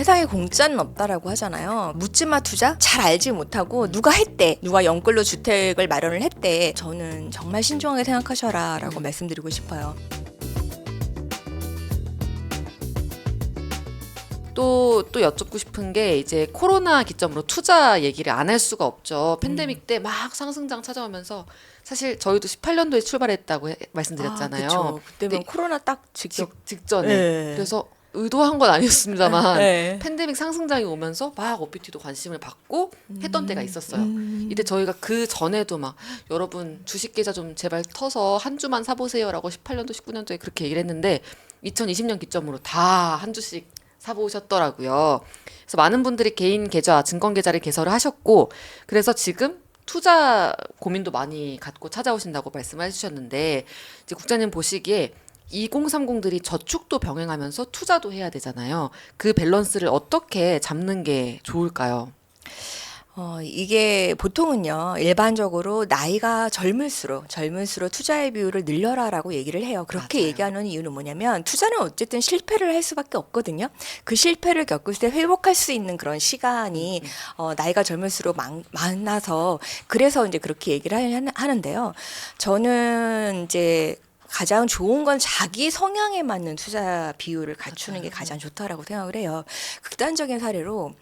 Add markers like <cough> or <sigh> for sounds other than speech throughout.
세상에 공짜는 없다라고 하잖아요. 묻지마 투자 잘 알지 못하고 누가 했대, 누가 연끌로 주택을 마련을 했대. 저는 정말 신중하게 생각하셔라라고 말씀드리고 싶어요. 또, 또 여쭙고 싶은 게 이제 코로나 기점으로 투자 얘기를 안 할 수가 없죠. 팬데믹 때 막 상승장 찾아오면서 사실 저희도 18년도에 출발했다고 해- 말씀드렸잖아요. 아, 그쵸. 그때면 근데 코로나 딱 직접. 직, 직전에. 네. 그래서 의도한 건 아니었습니다만 <laughs> 네. 팬데믹 상승장이 오면서 막 OPT도 관심을 받고 했던 때가 있었어요. 음. 이때 저희가 그 전에도 막 여러분 주식 계좌 좀 제발 터서 한 주만 사보세요라고 18년도 19년도에 그렇게 얘기를 했는데 2020년 기점으로 다 한 주씩 사보셨더라고요. 그래서 많은 분들이 개인 계좌, 증권 계좌를 개설을 하셨고 그래서 지금 투자 고민도 많이 갖고 찾아오신다고 말씀을 해주셨는데 이제 국장님 보시기에 2030들이 저축도 병행하면서 투자도 해야 되잖아요. 그 밸런스를 어떻게 잡는 게 좋을까요? 어, 이게 보통은요, 일반적으로 나이가 젊을수록, 젊을수록 투자의 비율을 늘려라라고 얘기를 해요. 그렇게 맞아요. 얘기하는 이유는 뭐냐면, 투자는 어쨌든 실패를 할 수밖에 없거든요. 그 실패를 겪을 때 회복할 수 있는 그런 시간이, 어, 나이가 젊을수록 많, 많아서, 그래서 이제 그렇게 얘기를 하- 하는데요. 저는 이제, 가장 좋은 건 자기 성향에 맞는 투자 비율을 갖추는 게 가장 좋다라고 생각을 해요. 극단적인 사례로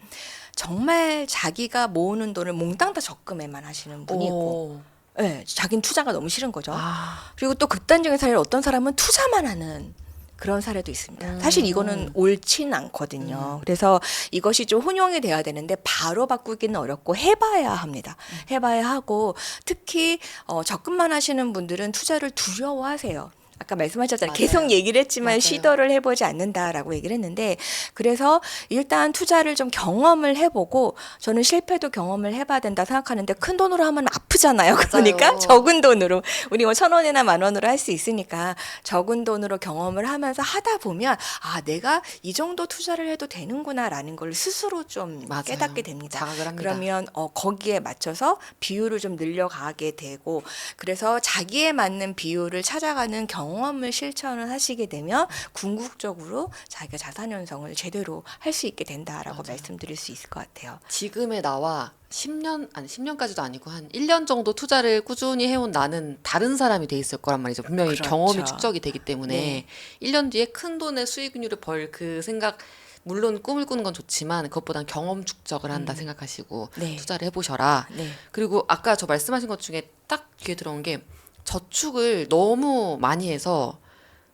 정말 자기가 모으는 돈을 몽땅 다 적금에만 하시는 분이 있고, 오. 예, 자기는 투자가 너무 싫은 거죠. 아, 그리고 또 극단적인 사례로 어떤 사람은 투자만 하는 그런 사례도 있습니다. 음. 사실 이거는 옳진 않거든요. 그래서 이것이 좀 혼용이 돼야 되는데 바로 바꾸기는 어렵고 해봐야 합니다. 해봐야 하고 특히 어, 적금만 하시는 분들은 투자를 두려워하세요. 아까 말씀하셨잖아요. 맞아요. 계속 얘기를 했지만 맞아요. 시도를 해보지 않는다라고 얘기를 했는데 그래서 일단 투자를 좀 경험을 해보고 저는 실패도 경험을 해봐야 된다 생각하는데 큰 돈으로 하면 아프잖아요. <laughs> 그러니까 맞아요. 적은 돈으로 우리 뭐 천 원이나 만 원으로 할 수 있으니까 적은 돈으로 경험을 하면서 하다 보면 아 내가 이 정도 투자를 해도 되는구나라는 걸 스스로 좀 맞아요. 깨닫게 됩니다. 자각을 합니다. 그러면 어, 거기에 맞춰서 비율을 좀 늘려가게 되고 그래서 자기에 맞는 비율을 찾아가는 경험 을 실천을 하시게 되면 궁극적으로 자기가 자산 형성을 제대로 할 수 있게 된다라고 말씀드릴 수 있을 것 같아요. 지금의 나와 10년 아니 10년까지도 아니고 한 1년 정도 투자를 꾸준히 해온 나는 다른 사람이 돼 있을 거란 말이죠. 분명히 그렇죠. 경험이 축적이 되기 때문에 네. 1년 뒤에 큰 돈의 수익률을 벌 그 생각 물론 꿈을 꾸는 건 좋지만 그것보단 경험 축적을 한다 생각하시고 네. 투자를 해보셔라. 네. 그리고 아까 저 말씀하신 것 중에 딱 귀에 들어온 게 저축을 너무 많이 해서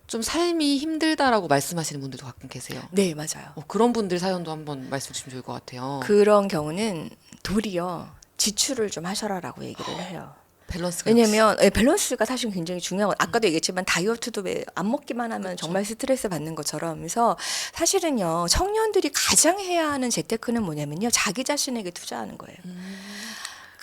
좀 삶이 힘들다라고 말씀하시는 분들도 가끔 계세요. 네, 맞아요. 어, 그런 분들 사연도 한번 말씀 주시면 좋을 것 같아요. 그런 경우는 도리어 지출을 좀 하셔라라고 얘기를 해요. 밸런스가 왜냐면 예, 밸런스가 사실 굉장히 중요한 건 아까도 얘기했지만 다이어트도 왜 안 먹기만 하면 정말 스트레스 받는 것처럼 그래서 사실은요 청년들이 가장 해야 하는 재테크는 뭐냐면요 자기 자신에게 투자하는 거예요.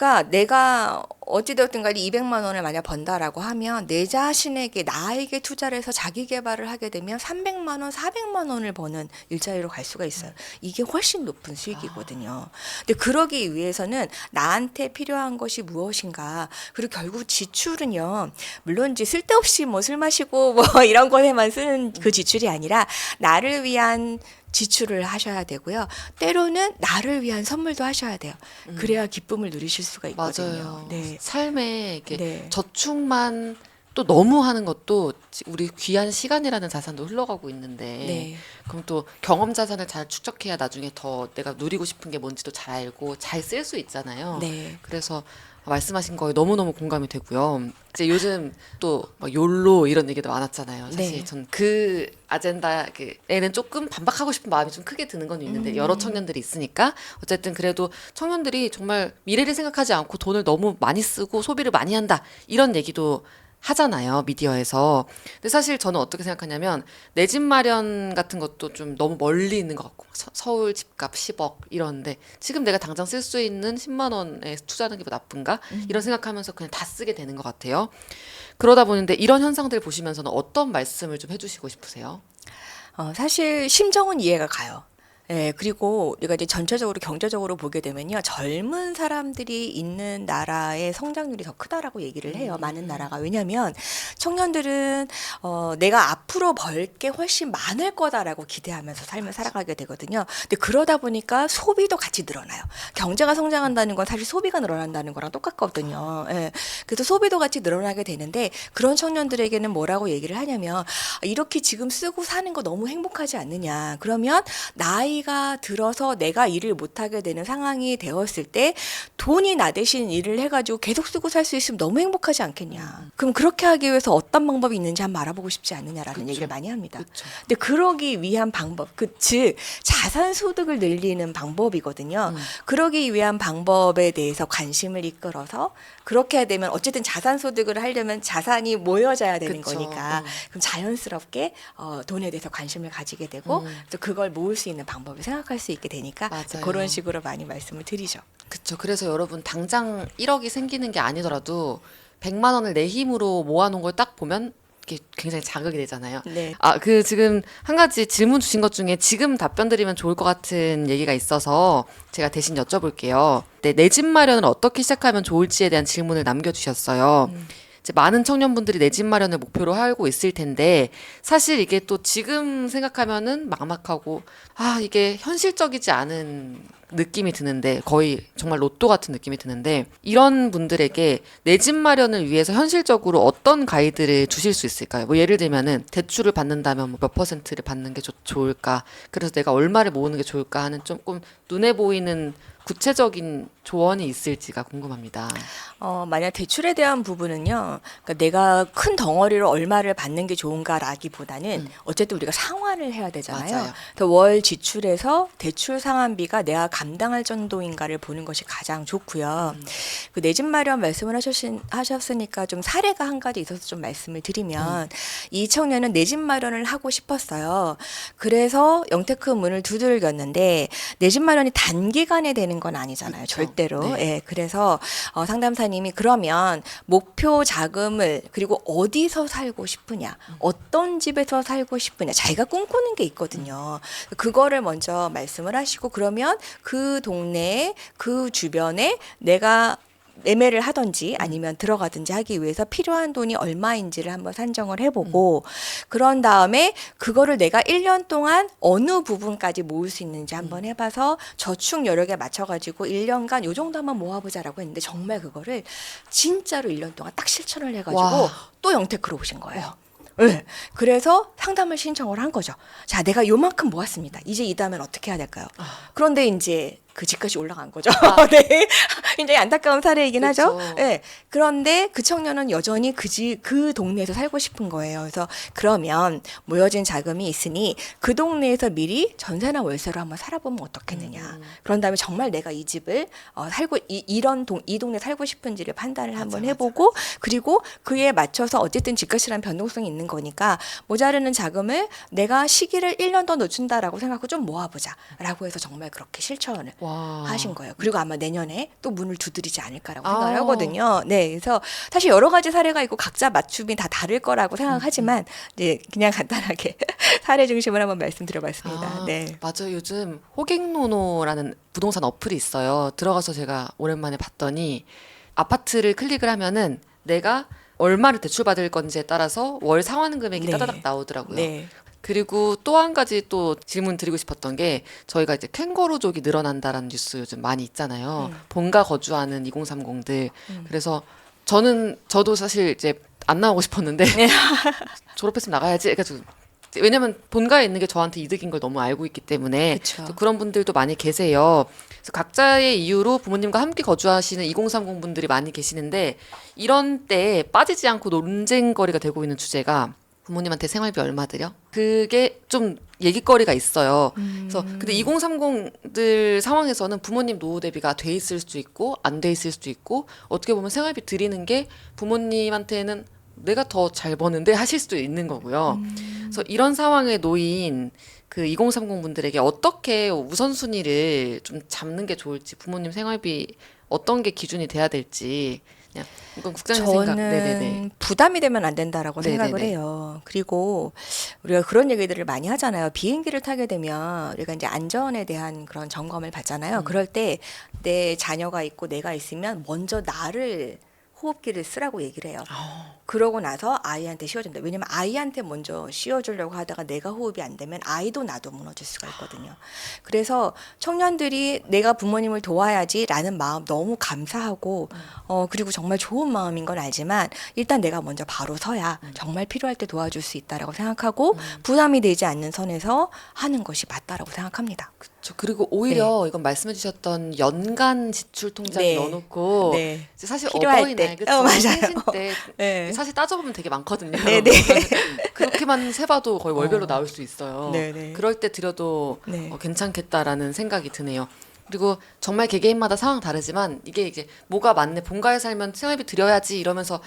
그러니까 내가 어찌되었든 간에 200만 원을 만약 번다라고 하면 내 자신에게 나에게 투자를 해서 자기 개발을 하게 되면 300만 원, 400만 원을 버는 일자리로 갈 수가 있어요. 이게 훨씬 높은 수익이거든요. 근데 그러기 위해서는 나한테 필요한 것이 무엇인가. 그리고 결국 지출은요. 물론 이제 쓸데없이 뭐 술 마시고 뭐 <laughs> 이런 것에만 쓰는 그 지출이 아니라 나를 위한 지출을 하셔야 되고요. 때로는 나를 위한 선물도 하셔야 돼요. 그래야 기쁨을 누리실 수가 있거든요. 맞아요. 네. 삶에 이렇게 네. 저축만 또 너무 하는 것도 지- 우리 귀한 시간이라는 자산도 흘러가고 있는데 네. 그럼 또 경험 자산을 잘 축적해야 나중에 더 내가 누리고 싶은 게 뭔지도 잘 알고 잘 쓸 수 있잖아요. 네. 그래서 말씀하신 거에 너무너무 공감이 되고요. 이제 요즘 또막 욜로 이런 얘기도 많았잖아요. 사실 네. 전 그 아젠다에는 조금 반박하고 싶은 마음이 좀 크게 드는 건 있는데 음. 여러 청년들이 있으니까 어쨌든 그래도 청년들이 정말 미래를 생각하지 않고 돈을 너무 많이 쓰고 소비를 많이 한다 이런 얘기도 하잖아요 미디어에서 근데 사실 저는 어떻게 생각하냐면 내 집 마련 같은 것도 좀 너무 멀리 있는 것 같고 서, 서울 집값 10억 이러는데 지금 내가 당장 쓸 수 있는 10만 원에 투자하는 게 뭐 나쁜가 이런 생각하면서 그냥 다 쓰게 되는 것 같아요 그러다 보는데 이런 현상들 보시면서는 어떤 말씀을 좀 해주시고 싶으세요? 어, 사실 심정은 이해가 가요. 예, 그리고 우리가 이제 전체적으로 경제적으로 보게 되면요. 젊은 사람들이 있는 나라의 성장률이 더 크다라고 얘기를 해요. 많은 나라가. 왜냐면 청년들은 어, 내가 앞으로 벌 게 훨씬 많을 거다라고 기대하면서 삶을 살아가게 되거든요. 근데 그러다 보니까 소비도 같이 늘어나요. 경제가 성장한다는 건 사실 소비가 늘어난다는 거랑 똑같거든요. 예. 그래서 소비도 같이 늘어나게 되는데 그런 청년들에게는 뭐라고 얘기를 하냐면 아, 이렇게 지금 쓰고 사는 거 너무 행복하지 않느냐. 그러면 나 이가 들어서 내가 일을 못하게 되는 상황이 되었을 때 돈이 나 대신 일을 해가지고 계속 쓰고 살 수 있으면 너무 행복하지 않겠냐. 그럼 그렇게 하기 위해서 어떤 방법이 있는지 한번 알아보고 싶지 않느냐라는 그쵸. 얘기를 많이 합니다. 그렇죠. 근데 그러기 위한 방법, 그, 즉, 자산 소득을 늘리는 방법이거든요. 음. 그러기 위한 방법에 대해서 관심을 이끌어서 그렇게 되면 어쨌든 자산 소득을 하려면 자산이 모여져야 되는 그쵸. 거니까 음. 그럼 자연스럽게 어, 돈에 대해서 관심을 가지게 되고 음. 또 그걸 모을 수 있는 방법 을 생각할 수 있게 되니까 맞아요. 그런 식으로 많이 말씀을 드리죠. 그렇죠. 그래서 여러분 당장 1억이 생기는 게 아니더라도 100만 원을 내 힘으로 모아놓은 걸 딱 보면 이게 굉장히 자극이 되잖아요. 네. 아, 그 지금 한 가지 질문 주신 것 중에 지금 답변 드리면 좋을 것 같은 얘기가 있어서 제가 대신 여쭤볼게요. 네, 내 집 마련을 어떻게 시작하면 좋을지에 대한 질문을 남겨주셨어요. 이제 많은 청년분들이 내 집 마련을 목표로 하고 있을 텐데 사실 이게 또 지금 생각하면은 막막하고 아 이게 현실적이지 않은 느낌이 드는데 거의 정말 로또 같은 느낌이 드는데 이런 분들에게 내 집 마련을 위해서 현실적으로 어떤 가이드를 주실 수 있을까요? 뭐 예를 들면은 대출을 받는다면 뭐 몇 퍼센트를 받는 게 좋, 좋을까? 그래서 내가 얼마를 모으는 게 좋을까 하는 조금 눈에 보이는 구체적인 조언이 있을지가 궁금합니다. 어, 만약 대출에 대한 부분은요, 그러니까 내가 큰 덩어리로 얼마를 받는 게 좋은가라기보다는 어쨌든 우리가 상환을 해야 되잖아요. 음. 맞아요. 그래서 월 지출에서 대출 상환비가 내가 감당할 정도인가를 보는 것이 가장 좋고요. 음. 그내 집 마련 말씀을 하셨, 하셨으니까 좀 사례가 한 가지 있어서 좀 말씀을 드리면 음. 이 청년은 내 집 마련을 하고 싶었어요. 그래서 영테크 문을 두들겼는데 내 집 마련이 단기간에 되는 건 아니잖아요. 그렇죠. 절대로. 네. 예, 그래서 어, 상담사님이 그러면 목표 자금을 그리고 어디서 살고 싶으냐, 어떤 집에서 살고 싶으냐, 자기가 꿈꾸는 게 있거든요. 그거를 먼저 말씀을 하시고 그러면 그 동네에 그 주변에 내가 매매를 하든지 아니면 들어가든지 하기 위해서 필요한 돈이 얼마인지를 한번 산정을 해보고 그런 다음에 그거를 내가 1년 동안 어느 부분까지 모을 수 있는지 한번 해봐서 저축 여력에 맞춰가지고 1년간 요 정도만 모아보자라고 했는데 정말 그거를 진짜로 1년 동안 딱 실천을 해가지고 와. 또 영테크로 오신 거예요. 네. 그래서 상담을 신청을 한 거죠. 자, 내가 요만큼 모았습니다. 이제 이 다음엔 어떻게 해야 될까요? 그런데 이제 그 집까지 올라간 거죠. <laughs> 네. 굉장히 안타까운 사례이긴 하죠. 그렇죠. 네. 그런데 그 청년은 여전히 그 집, 그 동네에서 살고 싶은 거예요. 그래서 그러면 모여진 자금이 있으니 그 동네에서 미리 전세나 월세로 한번 살아보면 어떻겠느냐. 그런 다음에 정말 내가 이 집을 어, 살고 이, 이런 동, 이 동네 살고 싶은지를 판단을 한번 맞아. 해보고 그리고 그에 맞춰서 어쨌든 집값이라는 변동성이 있는 거니까 모자르는 자금을 내가 시기를 1년 더 늦춘다라고 생각하고 좀 모아보자라고 해서 정말 그렇게 실천을 와. 하신 거예요. 그리고 아마 내년에 또 문을 두드리지 않을까라고 아. 생각을 하거든요. 네, 그래서 사실 여러 가지 사례가 있고 각자 맞춤이 다 다를 거라고 생각하지만 이제 그냥 간단하게 <laughs> 사례 중심으로 한번 말씀드려봤습니다. 아, 네. 맞아요. 요즘 호갱노노라는 부동산 어플이 있어요. 들어가서 제가 오랜만에 봤더니 아파트를 클릭을 하면은 내가 얼마를 대출받을 건지에 따라서 월 상환 금액이 네. 따다닥 나오더라고요. 네. 그리고 또 한 가지 또 질문 드리고 싶었던 게 저희가 이제 캥거루족이 늘어난다라는 뉴스 요즘 많이 있잖아요. 음. 본가 거주하는 2030들. 음. 그래서 저는 저도 사실 이제 안 나오고 싶었는데 네. <laughs> 졸업했으면 나가야지. 그래가지고 왜냐면 본가에 있는 게 저한테 이득인 걸 너무 알고 있기 때문에 그런 분들도 많이 계세요. 그래서 각자의 이유로 부모님과 함께 거주하시는 2030 분들이 많이 계시는데 이런 때 빠지지 않고 논쟁거리가 되고 있는 주제가 부모님한테 생활비 얼마 들여? 그게 좀 얘기거리가 있어요. 그래서 근데 2030들 상황에서는 부모님 노후 대비가 돼 있을 수도 있고 안 돼 있을 수도 있고 어떻게 보면 생활비 드리는 게 부모님한테는 내가 더 잘 버는데 하실 수도 있는 거고요. 그래서 이런 상황에 놓인 그 2030 분들에게 어떻게 우선순위를 좀 잡는 게 좋을지 부모님 생활비 어떤 게 기준이 돼야 될지 그냥 이건 국장님 생각. 부담이 되면 안 된다라고 네네네. 생각을 해요. 그리고 우리가 그런 얘기들을 많이 하잖아요. 비행기를 타게 되면 우리가 이제 안전에 대한 그런 점검을 받잖아요. 음. 그럴 때 내 자녀가 있고 내가 있으면 먼저 나를 호흡기를 쓰라고 얘기를 해요. 아, 그러고 나서 아이한테 씌워준다. 왜냐면 아이한테 먼저 씌워주려고 하다가 내가 호흡이 안 되면 아이도 나도 무너질 수가 있거든요. 그래서 청년들이 내가 부모님을 도와야지라는 마음 너무 감사하고 어 그리고 정말 좋은 마음인 건 알지만 일단 내가 먼저 바로 서야 정말 필요할 때 도와줄 수 있다라고 생각하고 부담이 되지 않는 선에서 하는 것이 맞다라고 생각합니다. 저 그리고 오히려 이건 말씀해주셨던 연간 지출 통장에 네. 넣어놓고 네. 이제 사실 필요할 어버이날 때. 그쵸? 어, 맞아요. 생신 때 네. 사실 따져보면 되게 많거든요. 네 네. <laughs> 그렇게만 세봐도 거의 월별로 어. 나올 수 있어요. 네 네. 그럴 때 드려도 네. 어, 괜찮겠다라는 생각이 드네요. 그리고 정말 개개인마다 상황 다르지만 이게 이제 뭐가 맞네 본가에 살면 생활비 드려야지 이러면서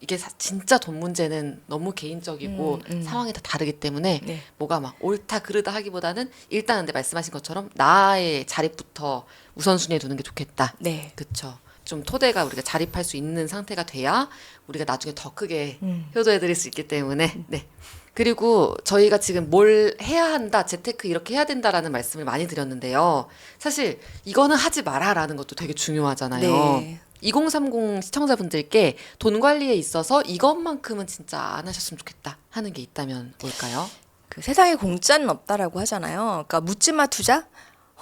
이게 사- 진짜 돈 문제는 너무 개인적이고 음, 음. 상황이 다 다르기 때문에 네. 뭐가 막 옳다 그르다 하기보다는 일단 근데 말씀하신 것처럼 나의 자립부터 우선순위에 두는 게 좋겠다. 네. 그쵸. 좀 토대가 우리가 자립할 수 있는 상태가 돼야 우리가 나중에 더 크게 음. 효도해 드릴 수 있기 때문에 네. 그리고 저희가 지금 뭘 해야 한다, 재테크 이렇게 해야 된다라는 말씀을 많이 드렸는데요. 사실 이거는 하지 마라라는 것도 되게 중요하잖아요. 네. 2030 시청자분들께 돈 관리에 있어서 이것만큼은 진짜 안 하셨으면 좋겠다 하는 게 있다면 뭘까요? 그 세상에 공짜는 없다라고 하잖아요. 그러니까 묻지마 투자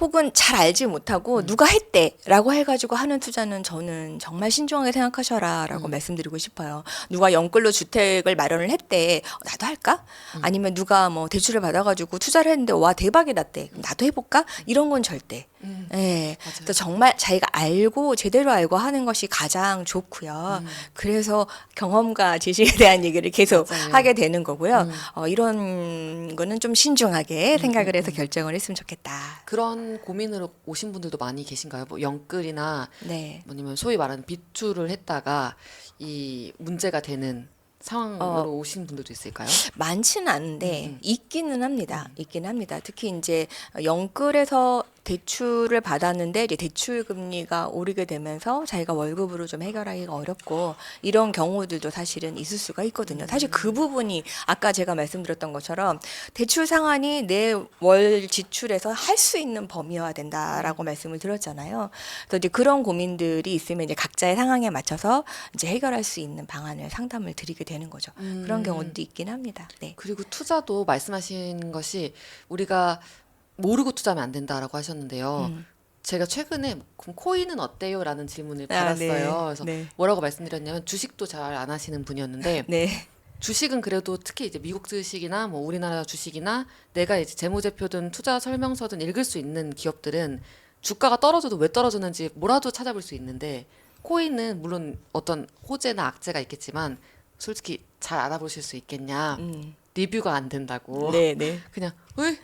혹은 잘 알지 못하고 누가 했대라고 해가지고 하는 투자는 저는 정말 신중하게 생각하셔라라고 말씀드리고 싶어요. 누가 연끌로 주택을 마련을 했대, 어, 나도 할까? 아니면 누가 뭐 대출을 받아가지고 투자를 했는데 와 대박이 났대, 나도 해볼까? 이런 건 절대. 음. 예. 그래서 정말 자기가 알고 제대로 알고 하는 것이 가장 좋고요. 그래서 경험과 지식에 대한 얘기를 계속 맞아요. 하게 되는 거고요. 음. 어, 이런 거는 좀 신중하게 생각을 해서 결정을 했으면 좋겠다. 그런 고민으로 오신 분들도 많이 계신가요? 뭐 영끌이나 네. 아니면 소위 말하는 비투를 했다가 이 문제가 되는 상황으로 어. 오신 분들도 있을까요? 많지는 않은데 음, 음. 있기는 합니다. 있긴 합니다. 특히 이제 영끌에서 대출을 받았는데 이제 대출 금리가 오르게 되면서 자기가 월급으로 좀 해결하기가 어렵고 이런 경우들도 사실은 있을 수가 있거든요. 사실 그 부분이 아까 제가 말씀드렸던 것처럼 대출 상환이 내 월 지출에서 할 수 있는 범위여야 된다라고 말씀을 드렸잖아요. 그래서 이제 그런 고민들이 있으면 이제 각자의 상황에 맞춰서 이제 해결할 수 있는 방안을 상담을 드리게 되는 거죠. 그런 음. 경우도 있긴 합니다. 네. 그리고 투자도 말씀하신 것이 우리가 모르고 투자하면 안 된다라고 하셨는데요. 음. 제가 최근에 그럼 코인은 어때요?라는 질문을 아, 받았어요. 네. 그래서 네. 뭐라고 말씀드렸냐면 주식도 잘 안 하시는 분이었는데 <laughs> 네. 주식은 그래도 특히 이제 미국 주식이나 뭐 우리나라 주식이나 내가 이제 재무제표든 투자 설명서든 읽을 수 있는 기업들은 주가가 떨어져도 왜 떨어졌는지 뭐라도 찾아볼 수 있는데 코인은 물론 어떤 호재나 악재가 있겠지만 솔직히 잘 알아보실 수 있겠냐 음. 리뷰가 안 된다고 네, 네. <laughs> 그냥 으이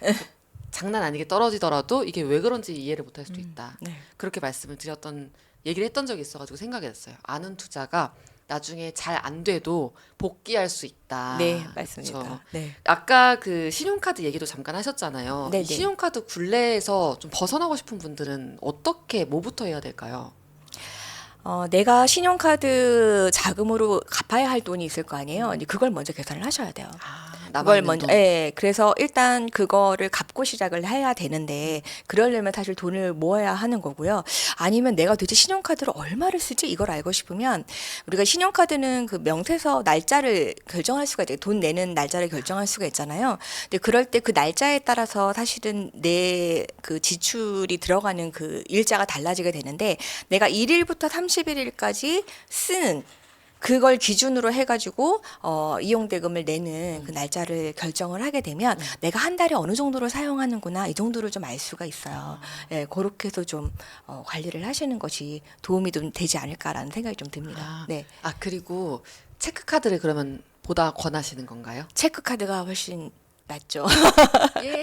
<laughs> 장난 아니게 떨어지더라도 이게 왜 그런지 이해를 못할 수도 있다 네. 그렇게 말씀을 드렸던 얘기를 했던 적이 있어가지고 생각이 났어요. 아는 투자가 나중에 잘 안 돼도 복귀할 수 있다. 네, 맞습니다. 그렇죠. 네. 아까 그 신용카드 얘기도 잠깐 하셨잖아요. 네네. 이 신용카드 굴레에서 좀 벗어나고 싶은 분들은 어떻게 뭐부터 해야 될까요? 어, 내가 신용카드 자금으로 갚아야 할 돈이 있을 거 아니에요. 그걸 먼저 계산을 하셔야 돼요. 아, 그걸 먼저, 돈. 예. 그래서 일단 그거를 갚고 시작을 해야 되는데, 그러려면 사실 돈을 모아야 하는 거고요. 아니면 내가 도대체 신용카드를 얼마를 쓰지? 이걸 알고 싶으면, 우리가 신용카드는 그 명세서 날짜를 결정할 수가 있대요. 돈 내는 날짜를 결정할 수가 있잖아요. 근데 그럴 때 그 날짜에 따라서 사실은 내 그 지출이 들어가는 그 일자가 달라지게 되는데, 내가 1일부터 31일까지 쓰는 그걸 기준으로 해가지고 어, 이용 대금을 내는 그 날짜를 결정을 하게 되면 내가 한 달에 어느 정도로 사용하는구나 이 정도를 좀 알 수가 있어요. 예, 그렇게 해서 좀 어, 관리를 하시는 것이 도움이 좀 되지 않을까라는 생각이 좀 듭니다. 아. 네, 아 그리고 체크카드를 그러면 보다 권하시는 건가요? 체크 카드가 훨씬 낫죠. <laughs> 예.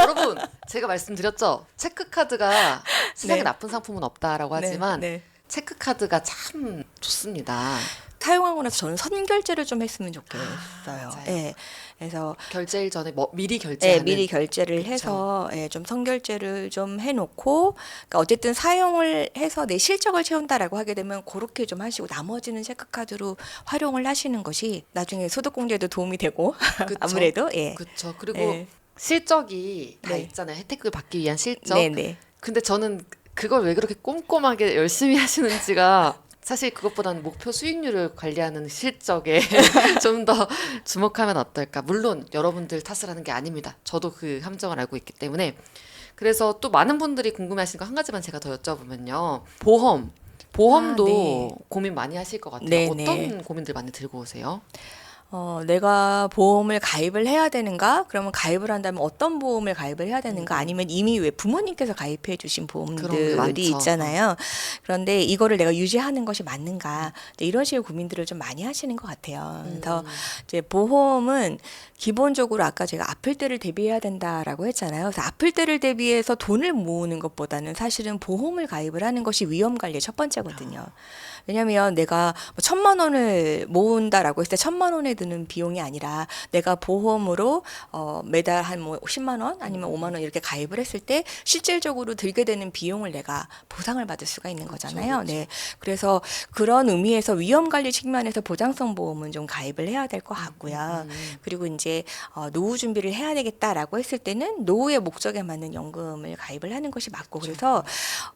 여러분 제가 말씀드렸죠. 체크카드가 세상에 네. 나쁜 상품은 없다라고 하지만 네, 체크카드가 참 좋습니다. 사용하고 나서 저는 선결제를 좀 했으면 좋겠어요. 맞아요. 예. 그래서 결제일 전에 뭐 미리 예, 결제하는 미리 결제를 그쵸. 해서 예, 좀 선결제를 좀 해놓고 그러니까 어쨌든 사용을 해서 내 실적을 채운다라고 하게 되면 그렇게 좀 하시고 나머지는 체크카드로 활용을 하시는 것이 나중에 소득공제에도 도움이 되고 <laughs> 그쵸? 아무래도 예. 그렇죠. 그리고 예. 실적이 다 네. 있잖아요. 혜택을 받기 위한 실적. 네네. 근데 저는 그걸 왜 그렇게 꼼꼼하게 열심히 <laughs> 하시는지가 사실 그것보다는 목표 수익률을 관리하는 실적에 <laughs> 좀 더 주목하면 어떨까. 물론 여러분들 탓을 하는 게 아닙니다. 저도 그 함정을 알고 있기 때문에. 그래서 또 많은 분들이 궁금해하시는 거 한 가지만 제가 더 여쭤보면요. 보험. 보험도 아, 네. 고민 많이 하실 것 같아요. 네, 어떤 네. 고민들 많이 들고 오세요? 어, 내가 보험을 가입을 해야 되는가? 그러면 가입을 한다면 어떤 보험을 가입을 해야 되는가? 아니면 이미 왜 부모님께서 가입해 주신 음. 보험들이 있잖아요. 그런데 이거를 내가 유지하는 것이 맞는가? 이제 이런 식의 고민들을 좀 많이 하시는 것 같아요. 음. 그래서 이제 보험은 기본적으로 아까 제가 아플 때를 대비해야 된다라고 했잖아요. 그래서 아플 때를 대비해서 돈을 모으는 것보다는 사실은 보험을 가입을 하는 것이 위험 관리의 첫 번째거든요. 왜냐하면 내가 뭐 천만 원을 모은다라고 했을 때 천만 원에 드는 비용이 아니라 내가 보험으로 어 매달 한 뭐 10만 원 아니면 5만 원 이렇게 가입을 했을 때 실질적으로 들게 되는 비용을 내가 보상을 받을 수가 있는 거잖아요. 그렇죠. 네. 그래서 그런 의미에서 위험 관리 측면에서 보장성 보험은 좀 가입을 해야 될 것 같고요. 음. 그리고 이제 어, 노후 준비를 해야 되겠다라고 했을 때는 노후의 목적에 맞는 연금을 가입을 하는 것이 맞고 그래서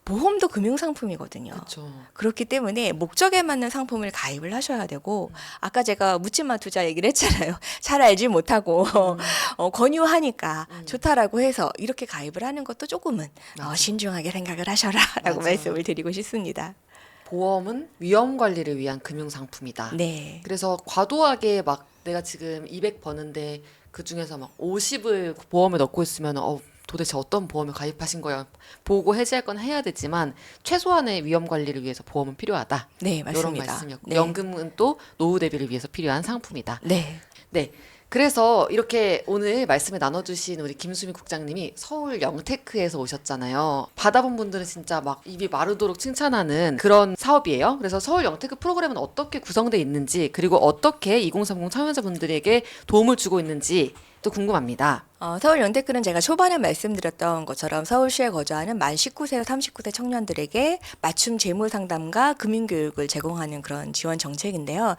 보험도 금융 상품이거든요. 그렇죠. 그렇기 때문에 목적에 맞는 상품을 가입을 하셔야 되고 아까 제가 묻지마 투자 얘기를 했잖아요. <laughs> 잘 알지 못하고 <laughs> 어, 권유하니까 좋다라고 해서 이렇게 가입을 하는 것도 조금은 어. 신중하게 생각을 하셔라라고 <laughs> 맞아. 말씀을 드리고 싶습니다. 보험은 위험 관리를 위한 금융 상품이다. 네. 그래서 과도하게 막 내가 지금 200 버는데 그 중에서 막 50을 보험에 넣고 있으면 어 도대체 어떤 보험에 가입하신 거야 보고 해지할 건 해야 되지만 최소한의 위험 관리를 위해서 보험은 필요하다. 네, 이런 맞습니다. 말씀이었고 네. 연금은 또 노후 대비를 위해서 필요한 상품이다. 네. 네. 그래서 이렇게 오늘 말씀을 나눠주신 우리 김수미 국장님이 서울 영테크에서 오셨잖아요. 받아본 분들은 진짜 막 입이 마르도록 칭찬하는 그런 사업이에요. 그래서 서울 영테크 프로그램은 어떻게 구성돼 있는지 그리고 어떻게 2030 참여자분들에게 도움을 주고 있는지 또 궁금합니다. 어, 서울 연대크는 제가 초반에 말씀드렸던 것처럼 서울시에 거주하는 만 19세에서 39세 청년들에게 맞춤 재무 상담과 금융 교육을 제공하는 그런 지원 정책인데요.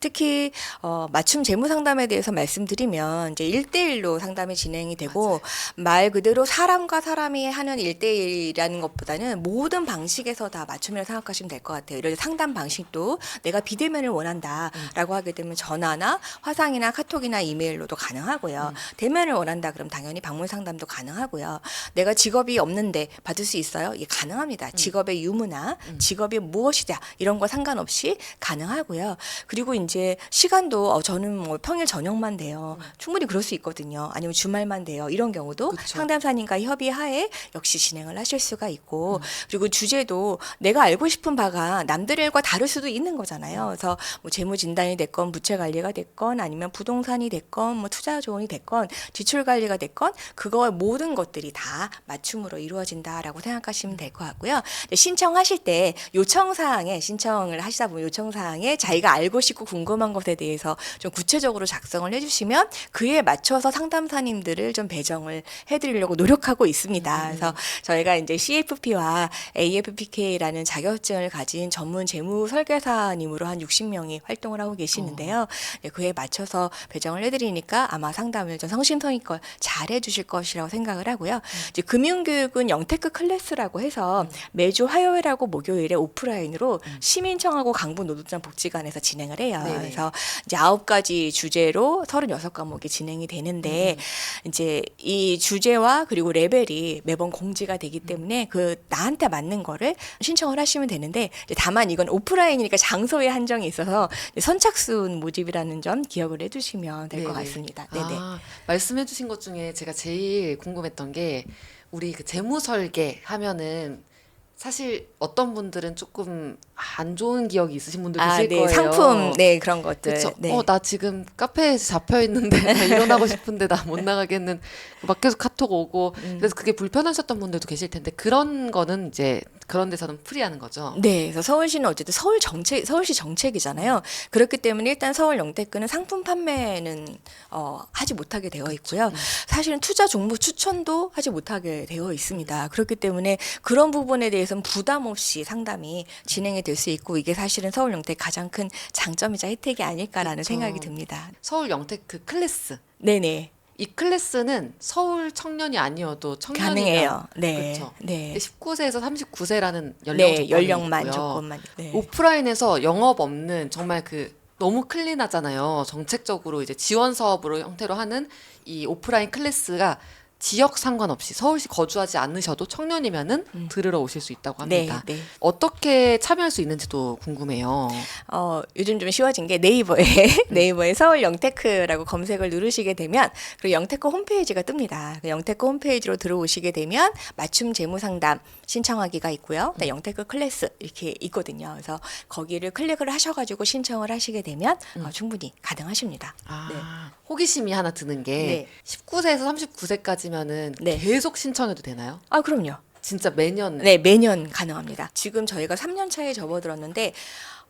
특히 어, 맞춤 재무 상담에 대해서 말씀드리면 이제 1대1로 상담이 진행이 되고 말 그대로 사람과 사람이 하는 1대1이라는 것보다는 모든 방식에서 다 맞춤이라고 생각하시면 될 것 같아요. 이런 상담 방식도 내가 비대면을 원한다라고 하게 되면 전화나 화상이나 카톡이나 이메일로도 가능하고요. 대면을 원한 다 그럼 당연히 방문 상담도 가능하고요. 내가 직업이 없는데 받을 수 있어요? 이게 가능합니다. 직업의 유무나 직업이 무엇이다 이런 거 상관없이 가능하고요. 그리고 이제 시간도 어, 저는 뭐 평일 저녁만 돼요. 충분히 그럴 수 있거든요. 아니면 주말만 돼요. 이런 경우도 그쵸. 상담사님과 협의하에 역시 진행을 하실 수가 있고 그리고 주제도 내가 알고 싶은 바가 남들과 다를 수도 있는 거잖아요. 그래서 뭐 재무 진단이 됐건 부채 관리가 됐건 아니면 부동산이 됐건 뭐 투자 조언이 됐건 지출 관리가 됐건 그거 모든 것들이 다 맞춤으로 이루어진다라고 생각하시면 될 것 같고요. 신청하실 때 요청 사항에 신청을 하시다 보면 요청 사항에 자기가 알고 싶고 궁금한 것에 대해서 좀 구체적으로 작성을 해주시면 그에 맞춰서 상담사님들을 좀 배정을 해드리려고 노력하고 있습니다. 그래서 저희가 이제 CFP와 AFPK라는 자격증을 가진 전문 재무 설계사님으로 한 60명이 활동을 하고 계시는데요. 네, 그에 맞춰서 배정을 해드리니까 아마 상담을 좀 성심성의껏 잘 해 주실 것이라고 생각을 하고요. 이제 금융교육은 영테크 클래스라고 해서 매주 화요일하고 목요일에 오프라인으로 시민청하고 강북 노동장 복지관에서 진행을 해요. 네네. 그래서 이제 아홉 가지 주제로 36과목이 진행이 되는데 이제 이 주제와 그리고 레벨이 매번 공지가 되기 때문에 그 나한테 맞는 거를 신청을 하시면 되는데 다만 이건 오프라인이니까 장소에 한정이 있어서 선착순 모집이라는 점 기억을 해주시면 될 것. 같습니다. 네네. 아, 말씀해주신 것 중에 제가 제일 궁금했던 게 우리 그 재무 설계 하면은 사실 어떤 분들은 조금 안 좋은 기억이 있으신 분들 아, 계실 네, 거예요. 상품, 네 그런 것들. 그렇죠. 네. 어, 나 지금 카페에서 잡혀 있는데 나 일어나고 <laughs> 싶은데 나 못 나가겠는 막 계속 카톡 오고 음. 그래서 그게 불편하셨던 분들도 계실 텐데 그런 거는 이제 그런 데서는 프리하는 거죠. 네, 그래서 서울시는 어쨌든 서울 정책, 서울시 정책이잖아요. 그렇기 때문에 일단 서울 영테크는 상품 판매는 어, 하지 못하게 되어 있고요. 사실은 투자 종목 추천도 하지 못하게 되어 있습니다. 그렇기 때문에 그런 부분에 대해서는 부담 없이 상담이 진행이 될 수 있고 이게 사실은 서울 영텍 가장 큰 장점이자 혜택이 아닐까라는 그쵸. 생각이 듭니다. 서울 영테크 클래스. 네네. 이 클래스는 서울 청년이 아니어도 청년이면 가능해요. 네. 그렇죠. 네. 19세에서 39세라는 연령 네, 연령만. 조건만. 네. 오프라인에서 영업 없는 정말 그 너무 클린하잖아요. 정책적으로 이제 지원 사업으로 형태로 하는 이 오프라인 클래스가 지역 상관없이 서울시 거주하지 않으셔도 청년이면은 들으러 오실 수 있다고 네, 합니다. 네. 어떻게 참여할 수 있는지도 궁금해요. 어, 요즘 좀 쉬워진 게 네이버에 <laughs> 네이버에 서울 영테크라고 검색을 누르시게 되면 그리고 영테크 홈페이지가 뜹니다. 그 영테크 홈페이지로 들어오시게 되면 맞춤 재무 상담 신청하기가 있고요. 그다음에 영테크 클래스 이렇게 있거든요. 그래서 거기를 클릭을 하셔가지고 신청을 하시게 되면 어, 충분히 가능하십니다. 아, 네. 호기심이 하나 드는 게 네. 19세에서 39세까지면은 네. 계속 신청해도 되나요? 아 그럼요. 진짜 매년 네 매년 가능합니다. 지금 저희가 3년 차에 접어들었는데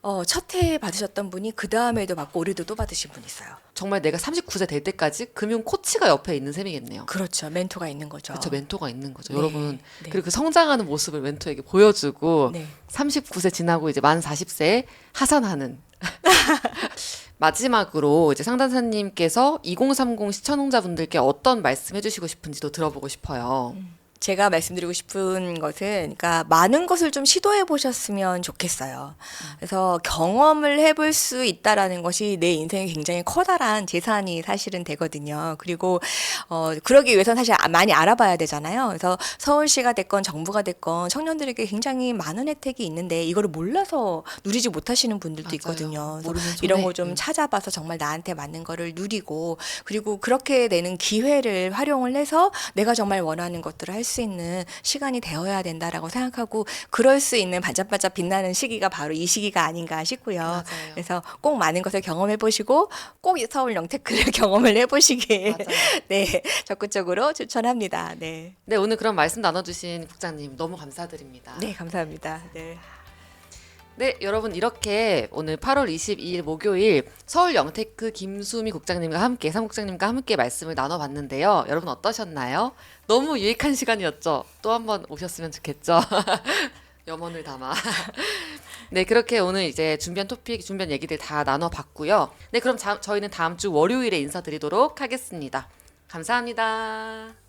어, 첫 해에 받으셨던 분이 그 다음에도 받고 올해도 또 받으신 분 있어요. 정말 내가 39세 될 때까지 금융 코치가 옆에 있는 셈이겠네요. 그렇죠. 멘토가 있는 거죠. 그렇죠. 멘토가 있는 거죠. 네, 여러분. 네. 그리고 그 성장하는 모습을 멘토에게 보여주고 네. 39세 지나고 이제 만 40세에 하산하는. <laughs> 마지막으로 이제 상담사님께서 2030 시청자분들께 어떤 말씀 해 주시고 싶은지도 들어보고 싶어요. 제가 말씀드리고 싶은 것은, 그러니까 많은 것을 좀 시도해 보셨으면 좋겠어요. 그래서 경험을 해볼 수 있다라는 것이 내 인생에 굉장히 커다란 재산이 사실은 되거든요. 그리고 어 그러기 위해서는 사실 아- 많이 알아봐야 되잖아요. 그래서 서울시가 됐건 정부가 됐건 청년들에게 굉장히 많은 혜택이 있는데 이거를 몰라서 누리지 못하시는 분들도 맞아요. 있거든요. 그래서 이런 손해. 거좀 음. 찾아봐서 정말 나한테 맞는 거를 누리고 그리고 그렇게 되는 기회를 활용을 해서 내가 정말 원하는 것들을 할수 있는 시간이 되어야 된다라고 생각하고 그럴 수 있는 반짝반짝 빛나는 시기가 바로 이 시기가 아닌가 싶고요. 맞아요. 그래서 꼭 많은 것을 경험해 보시고 꼭 서울 영테크를 <laughs> 경험을 해 보시길. <laughs> 네, 적극적으로 추천합니다. 네. 네, 오늘 그런 말씀 나눠 주신 국장님 너무 감사드립니다. 네, 감사합니다. 네. 네, 여러분 이렇게 오늘 8월 22일 목요일 서울 영테크 김수미 국장님과 함께 사무국장님과 함께 말씀을 나눠봤는데요. 여러분 어떠셨나요? 너무 유익한 시간이었죠. 또 한 번 오셨으면 좋겠죠. <laughs> 염원을 담아. <laughs> 네, 그렇게 오늘 이제 준비한 토픽, 준비한 얘기들 다 나눠봤고요. 네, 그럼 자, 저희는 다음 주 월요일에 인사드리도록 하겠습니다. 감사합니다.